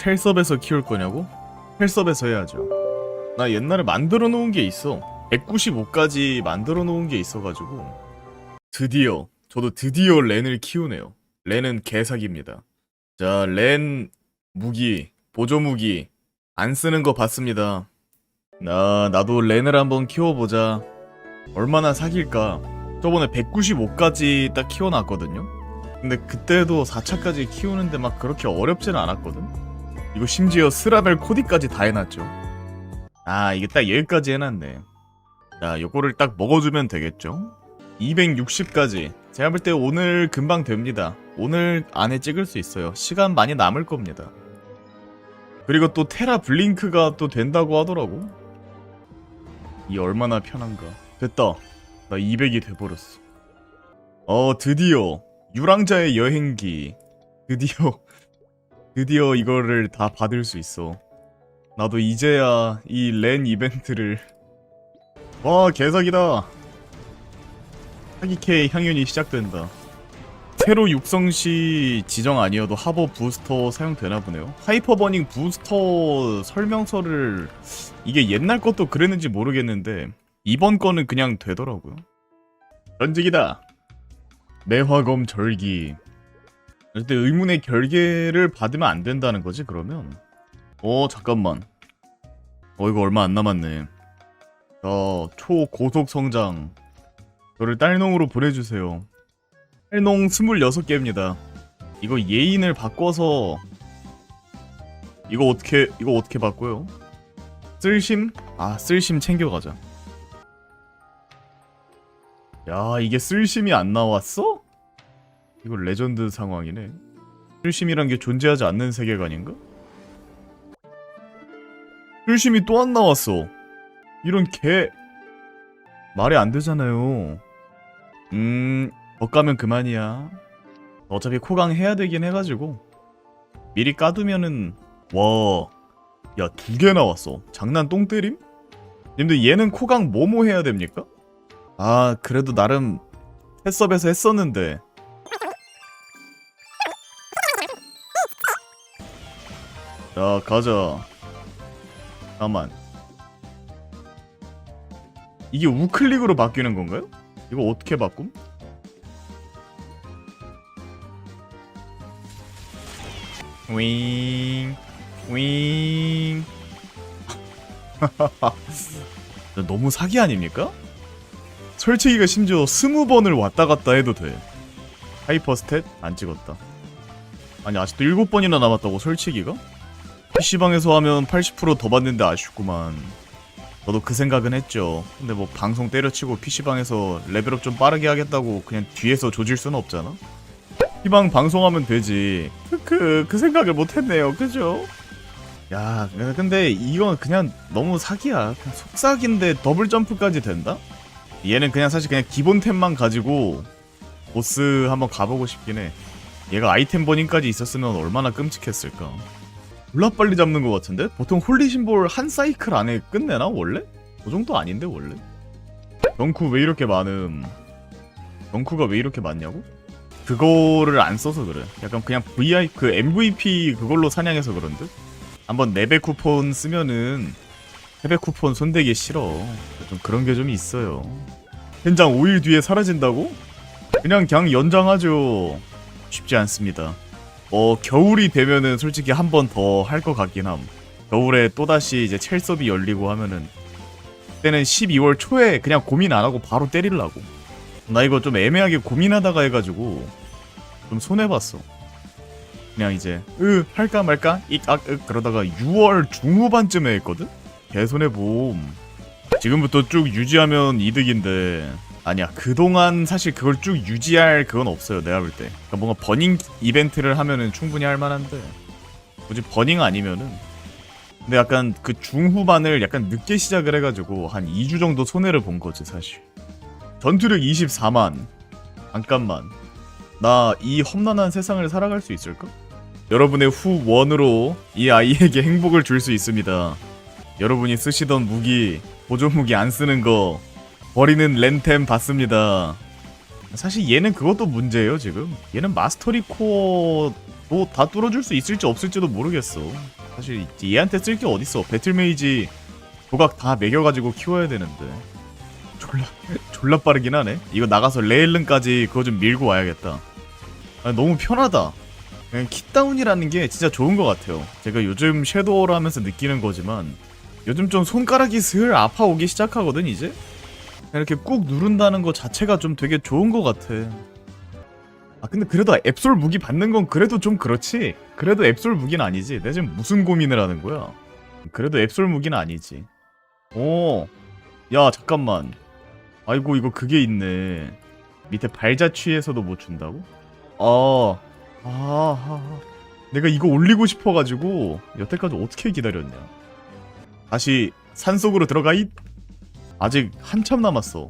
첼섭에서 키울 거냐고? 첼섭에서 해야죠. 나 옛날에 만들어 놓은 게 있어. 195까지 만들어 놓은 게 있어가지고 드디어 저도 드디어 렌을 키우네요. 렌은 개사기입니다. 자, 렌 무기 보조 무기 안 쓰는 거 봤습니다. 나 나도 렌을 한번 키워보자. 얼마나 사귈까? 저번에 195까지 딱 키워놨거든요. 근데 그때도 4차까지 키우는데 막 그렇게 어렵지는 않았거든. 이거 심지어 스라벨 코디까지 다 해놨죠. 아 이게 딱 여기까지 해놨네. 자 요거를 딱 먹어주면 되겠죠. 260까지. 제가 볼 때 오늘 금방 됩니다. 오늘 안에 찍을 수 있어요. 시간 많이 남을 겁니다. 그리고 또 테라 블링크가 또 된다고 하더라고. 이 얼마나 편한가. 됐다. 나 200이 돼버렸어. 어 드디어 유랑자의 여행기. 드디어 드디어 이거를 다 받을 수 있어. 나도 이제야 이렌 이벤트를 와 개사기다. 사기캐의 향연이 시작된다. 새로 육성 시 지정 아니어도 하버 부스터 사용되나 보네요. 하이퍼버닝 부스터 설명서를 이게 옛날 것도 그랬는지 모르겠는데 이번 거는 그냥 되더라고요. 전직이다. 매화검 절기. 근데 의문의 결계를 받으면 안 된다는 거지 그러면? 어 잠깐만. 어 이거 얼마 안 남았네. 저 초고속 성장. 저를 딸농으로 보내주세요. 딸농 26개입니다. 이거 예인을 바꿔서 이거 어떻게 이거 어떻게 바꿔요? 쓸심? 아 쓸심 챙겨가자. 야 이게 쓸심이 안 나왔어? 이거 레전드 상황이네. 쓸심이란 게 존재하지 않는 세계관인가? 쓸심이 또 안 나왔어. 이런 개 말이 안 되잖아요. 음, 엇가면 그만이야. 어차피 코강 해야 되긴 해가지고 미리 까두면은 와, 야 두 개 나왔어. 장난 똥 때림? 님들 얘는 코강 뭐뭐 해야 됩니까? 아, 그래도 나름 해썹에서 했었는데 자 가자 잠깐만 이게 우클릭으로 바뀌는 건가요? 이거 어떻게 바꿈? 윙, 윙. 너무 사기 아닙니까? 설치기가 심지어 스무 번을 왔다 갔다 해도 돼. 하이퍼 스탯 안 찍었다. 아니 아직도 일곱 번이나 남았다고 설치기가? PC방에서 하면 80%더 받는데 아쉽구만. 저도 그 생각은 했죠. 근데 뭐 방송 때려치고 PC방에서 레벨업 좀 빠르게 하겠다고 그냥 뒤에서 조질 수는 없잖아? PC방 방송하면 되지. 크크, 그 생각을 못 했네요. 그죠? 야, 근데 이건 그냥 너무 사기야. 그냥 속삭인데 더블 점프까지 된다? 얘는 그냥 사실 그냥 기본템만 가지고 보스 한번 가보고 싶긴 해. 얘가 아이템 버닝까지 있었으면 얼마나 끔찍했을까. 졸라 빨리 잡는 것 같은데? 보통 홀리 심볼 한 사이클 안에 끝내나 원래? 그 정도 아닌데 원래? 덩쿠 왜 이렇게 많음? 덩쿠가 왜 이렇게 많냐고? 그거를 안 써서 그래. 약간 그냥 VI 그 MVP 그걸로 사냥해서 그런데? 한번 네배 쿠폰 쓰면은 세배 쿠폰 손대기 싫어. 좀 그런 게 좀 있어요. 현장 5일 뒤에 사라진다고? 그냥 그냥 연장하죠. 쉽지 않습니다. 어 겨울이 되면은 솔직히 한 번 더 할 것 같긴 함. 겨울에 또 다시 이제 첼섭이 열리고 하면은 그때는 12월 초에 그냥 고민 안 하고 바로 때리려고. 나 이거 좀 애매하게 고민하다가 해가지고 좀 손해 봤어. 그냥 이제 으 할까 말까 익악윽 그러다가 6월 중후반쯤에 했거든. 개 손해 봄. 지금부터 쭉 유지하면 이득인데 아니야. 그동안 사실 그걸 쭉 유지할 그건 없어요 내가 볼 때. 그러니까 뭔가 버닝 이벤트를 하면은 충분히 할 만한데. 굳이 버닝 아니면은. 근데 약간 그 중후반을 약간 늦게 시작을 해가지고 한 2주 정도 손해를 본 거지 사실. 전투력 24만. 잠깐만. 나 이 험난한 세상을 살아갈 수 있을까? 여러분의 후원으로 이 아이에게 행복을 줄 수 있습니다. 여러분이 쓰시던 무기 보조 무기 안 쓰는 거 버리는 렌템 받습니다. 사실 얘는 그것도 문제예요 지금. 얘는 마스터리 코어 뭐다 뚫어줄 수 있을지 없을지도 모르겠어. 사실 얘한테 쓸 게 어딨어. 배틀메이지 조각 다 매겨가지고 키워야 되는데. 졸라 졸라 빠르긴 하네. 이거 나가서 레일른까지 그거 좀 밀고 와야겠다. 아, 너무 편하다. 그냥 킷다운이라는 게 진짜 좋은 것 같아요. 제가 요즘 섀도우를 하면서 느끼는 거지만 요즘 좀 손가락이 슬 아파오기 시작하거든 이제. 이렇게 꾹 누른다는 거 자체가 좀 되게 좋은 것 같아. 아 근데 그래도 앱솔 무기 받는 건 그래도 좀 그렇지. 그래도 앱솔 무기는 아니지. 내가 지금 무슨 고민을 하는 거야? 그래도 앱솔 무기는 아니지. 오, 야 잠깐만. 아이고 이거 그게 있네. 밑에 발자취에서도 못 준다고? 아, 아, 아, 내가 이거 올리고 싶어가지고 여태까지 어떻게 기다렸냐? 다시 산속으로 들어가이. 아직 한참 남았어.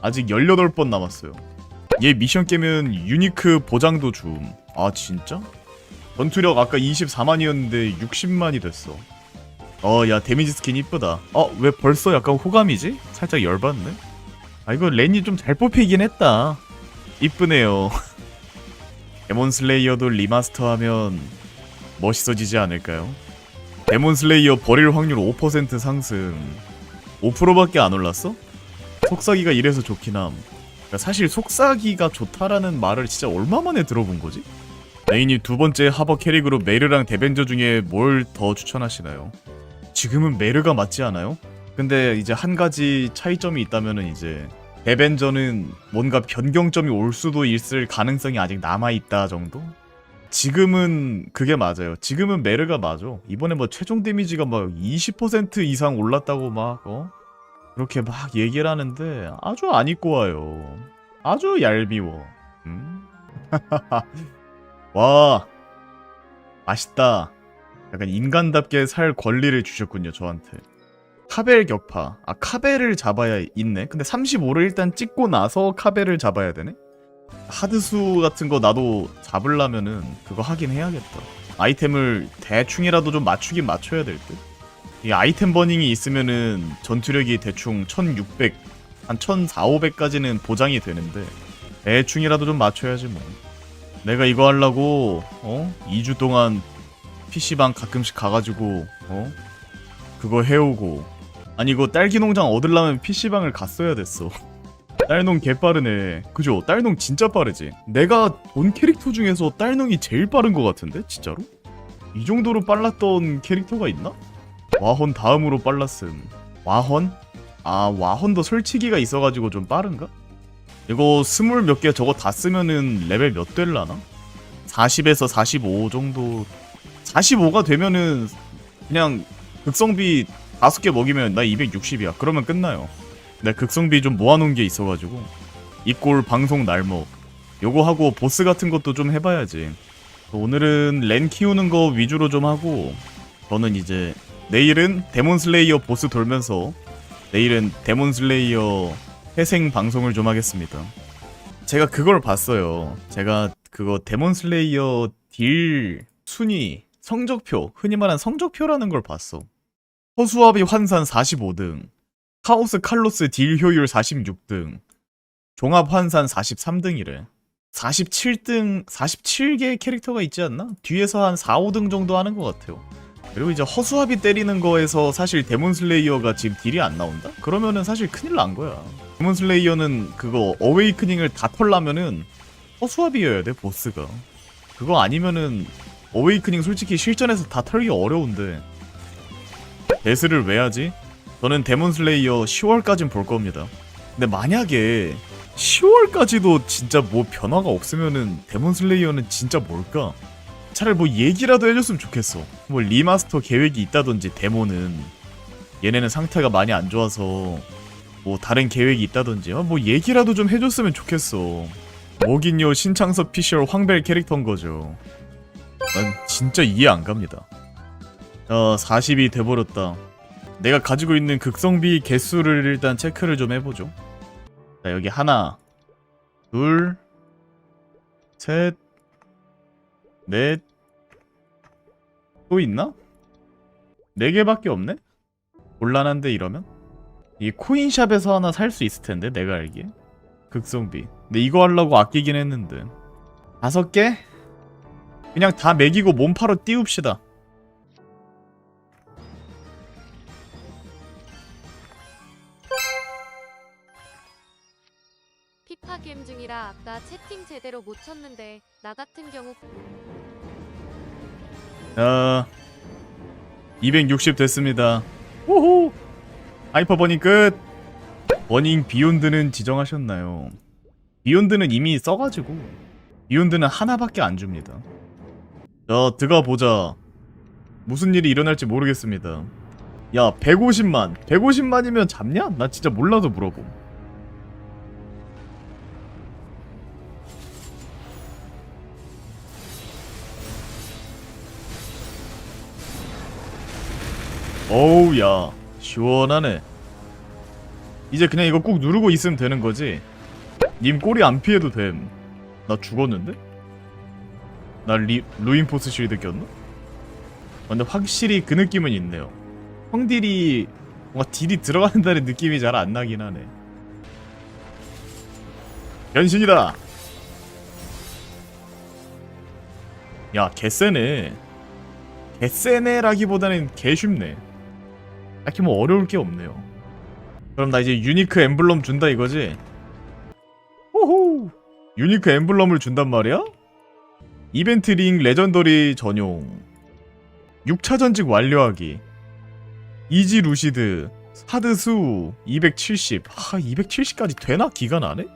아직 18번 남았어요. 얘 미션 깨면 유니크 보장도 줌. 아 진짜? 전투력 아까 24만이었는데 60만이 됐어. 어, 야 데미지 스킨 이쁘다. 어, 왜 벌써 약간 호감이지? 살짝 열받네. 아 이거 렌이 좀 잘 뽑히긴 했다. 이쁘네요. 데몬 슬레이어도 리마스터하면 멋있어지지 않을까요? 데몬 슬레이어 버릴 확률 5% 상승. 5%밖에 안 올랐어? 속삭이가 이래서 좋긴 함. 그러니까 사실 속삭이가 좋다라는 말을 진짜 얼마 만에 들어본 거지? 메인이 두 번째 하버 캐릭으로 메르랑 데벤저 중에 뭘 더 추천하시나요? 지금은 메르가 맞지 않아요? 근데 이제 한 가지 차이점이 있다면은 이제 데벤저는 뭔가 변경점이 올 수도 있을 가능성이 아직 남아 있다 정도? 지금은 그게 맞아요. 지금은 메르가 맞아. 이번에 뭐 최종 데미지가 막 20% 이상 올랐다고 막 어? 그렇게 막 얘기를 하는데 아주 안 입고 와요. 아주 얄미워. 음? 와 맛있다. 약간 인간답게 살 권리를 주셨군요 저한테. 카벨 격파. 아 카벨을 잡아야 있네. 근데 35를 일단 찍고 나서 카벨을 잡아야 되네. 하드수 같은 거 나도 잡으려면은 그거 하긴 해야겠다. 아이템을 대충이라도 좀 맞추긴 맞춰야 될 듯. 이 아이템 버닝이 있으면은 전투력이 대충 1600, 한 1400, 500까지는 보장이 되는데 대충이라도 좀 맞춰야지 뭐. 내가 이거 하려고 어? 2주 동안 PC방 가끔씩 가가지고 어? 그거 해오고 아니 이거 딸기 농장 얻으려면 PC방을 갔어야 됐어. 딸농 개빠르네. 그죠? 딸농 진짜 빠르지? 내가 본 캐릭터 중에서 딸농이 제일 빠른 것 같은데? 진짜로? 이 정도로 빨랐던 캐릭터가 있나? 와헌 다음으로 빨랐음. 와헌? 아, 와헌도 설치기가 있어가지고 좀 빠른가? 이거 스물 몇 개 저거 다 쓰면은 레벨 몇 될라나? 40에서 45 정도. 45가 되면은 그냥 극성비 다섯 개 먹이면 나 260이야. 그러면 끝나요. 내 극성비 좀 모아놓은 게 있어가지고 이꼴 방송 날먹 요거 하고 보스 같은 것도 좀 해봐야지 오늘은 렌 키우는 거 위주로 좀 하고 저는 이제 내일은 데몬슬레이어 보스 돌면서 내일은 데몬슬레이어 회생 방송을 좀 하겠습니다 제가 그걸 봤어요 제가 그거 데몬슬레이어 딜 순위 성적표 흔히 말하는 성적표라는 걸 봤어 허수아비 환산 45등 카오스 칼로스 딜 효율 46등, 종합 환산 43등이래. 47등, 47개 캐릭터가 있지 않나? 뒤에서 한 4, 5등 정도 하는 것 같아요. 그리고 이제 허수아비 때리는 거에서 사실 데몬 슬레이어가 지금 딜이 안 나온다? 그러면은 사실 큰일 난 거야. 데몬 슬레이어는 그거 어웨이크닝을 다 털려면은 허수아비여야 돼, 보스가. 그거 아니면은 어웨이크닝 솔직히 실전에서 다 털기 어려운데. 데스를 왜 하지? 저는 데몬 슬레이어 10월까진 볼 겁니다. 근데 만약에 10월까지도 진짜 뭐 변화가 없으면은 데몬 슬레이어는 진짜 뭘까? 차라리 뭐 얘기라도 해줬으면 좋겠어. 뭐 리마스터 계획이 있다든지 데모는 얘네는 상태가 많이 안 좋아서 뭐 다른 계획이 있다든지 어, 뭐 얘기라도 좀 해줬으면 좋겠어. 뭐긴요 신창섭 피셜 황벨 캐릭터인 거죠. 난 진짜 이해 안 갑니다. 어 40이 돼버렸다. 내가 가지고 있는 극성비 개수를 일단 체크를 좀 해보죠. 자, 여기 하나, 둘, 셋, 넷, 또 있나? 네 개밖에 없네? 곤란한데 이러면? 이 코인샵에서 하나 살 수 있을 텐데 내가 알기에 극성비. 근데 이거 하려고 아끼긴 했는데 다섯 개? 그냥 다 매기고 몸파로 띄웁시다. 피파 게임 중이라 아까 채팅 제대로 못 쳤는데 나 같은 경우 자, 260 됐습니다. 호호. 하이퍼 버닝 끝. 버닝 비욘드는 지정하셨나요? 비욘드는 이미 써가지고 비욘드는 하나밖에 안 줍니다. 자, 들어가 보자. 무슨 일이 일어날지 모르겠습니다. 야, 150만. 150만이면 잡냐? 나 진짜 몰라서 물어봄. 어우 야 시원하네. 이제 그냥 이거 꾹 누르고 있으면 되는 거지? 님 꼬리 안 피해도 됨나 죽었는데? 나 리, 루인포스 쉴드 꼈나? 아, 근데 확실히 그 느낌은 있네요. 형딜이 뭔가 딜이 들어간다는 느낌이 잘 안 나긴 하네. 변신이다! 야 개쎄네. 개쎄네라기보다는 개쉽네 딱히 뭐 어려울 게 없네요. 그럼 나 이제 유니크 엠블럼 준다 이거지? 호호! 유니크 엠블럼을 준단 말이야? 이벤트 링 레전더리 전용 6차 전직 완료하기 이지 루시드 사드 수 270 하 270까지 되나 기간 안에?